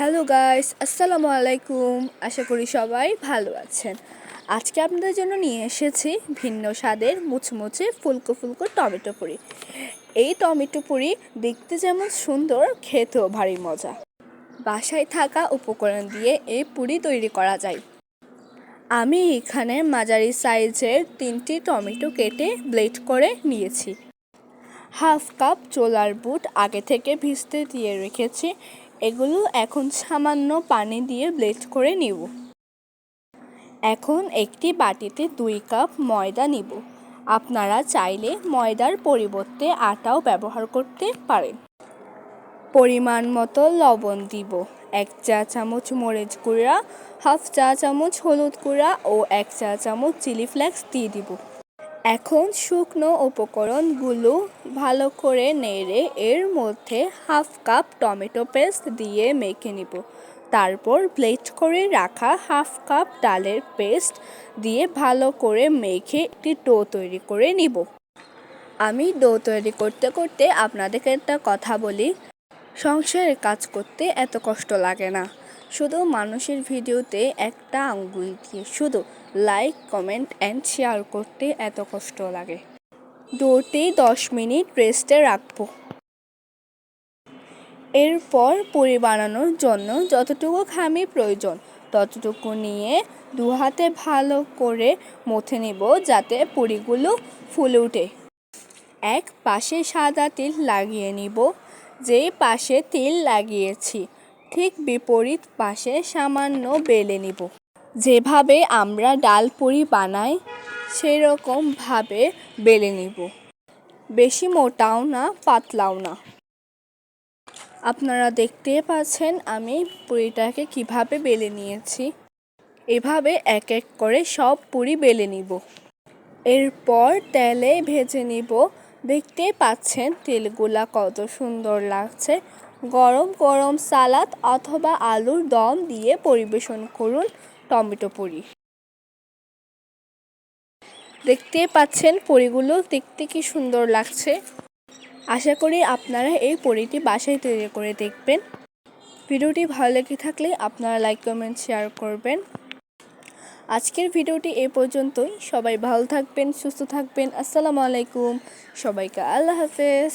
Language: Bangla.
হ্যালো গাইস আসসালামু আলাইকুম আশা করি সবাই ভালো আছেন। আজকে আপনাদের জন্য নিয়ে এসেছি ভিন্ন স্বাদের মুচমুচে ফুলকো ফুলকো টমেটো পুরি। এই টমেটো পুরি দেখতে যেমন সুন্দর, খেতেও ভারী মজা। বাসায় থাকা উপকরণ দিয়ে এই পুরি তৈরি করা যায়। আমি এখানে মাঝারি সাইজের তিনটি টমেটো কেটে ব্লেড করে নিয়েছি। হাফ কাপ চোলার বুট আগে থেকে ভিজতে দিয়ে রেখেছি। এগুলো এখন সামান্য পানি দিয়ে ব্লেড করে নিব। এখন একটি বাটিতে দুই কাপ ময়দা নিব। আপনারা চাইলে ময়দার পরিবর্তে আটাও ব্যবহার করতে পারেন। পরিমাণ মতো লবণ দিব। এক চা চামচ মরিচ গুঁড়া, হাফ চা চামচ হলুদ গুঁড়া ও এক চা চামচ চিলি ফ্লেক্স দিয়ে দিব। এখন শুকনো উপকরণগুলো ভালো করে নেড়ে এর মধ্যে হাফ কাপ টমেটো পেস্ট দিয়ে মেখে নিব। তারপর ব্লেড করে রাখা হাফ কাপ ডালের পেস্ট দিয়ে ভালো করে মেখে একটি ডো তৈরি করে নিব। আমি ডো তৈরি করতে করতে আপনাদেরকে একটা কথা বলি। সংসারের কাজ করতে এত কষ্ট লাগে না। শুধু মানুষের ভিডিওতে একটা আঙ্গুল দিয়ে শুধু লাইক কমেন্ট অ্যান্ড শেয়ার করতে এত কষ্ট লাগে। ডোটি দশ মিনিট রেস্টে রাখব। এরপর পুরি বানানোর জন্য যতটুকু খামি প্রয়োজন, ততটুকু নিয়ে দু হাতে ভালো করে মথে নেব যাতে পুরিগুলো ফুলে ওঠে এক পাশে সাদা তিল লাগিয়ে নিব। যে পাশে তিল লাগিয়েছি, ঠিক বিপরীত পাশে সামান্য বেলে নিব। যেভাবে আমরা ডাল পুরি বানাই সেরকমভাবে বেলে নিব। বেশি মোটাও না, পাতলাও না। আপনারা দেখতে পাচ্ছেন আমি পুরিটাকে কীভাবে বেলে নিয়েছি। এভাবে এক এক করে সব পুরি বেলে নিব। এরপর তেলে ভেজে নিব দেখতে পাচ্ছেন, তেলগুলা কত সুন্দর লাগছে। গরম গরম সালাদ অথবা আলুর দম দিয়ে পরিবেশন করুন টমেটো পুরি। দেখতে পাচ্ছেন পরিগুলো দেখতে কি সুন্দর লাগছে। আশা করি আপনারা এই পরিটি বাসায় তৈরি করে দেখবেন। ভিডিওটি ভালো লেগে থাকলে আপনারা লাইক, কমেন্ট, শেয়ার করবেন। আজকের ভিডিওটি এ পর্যন্তই। সবাই ভালো থাকবেন সুস্থ থাকবেন। আসসালামু আলাইকুম। সবাইকে আল্লাহ হাফেজ।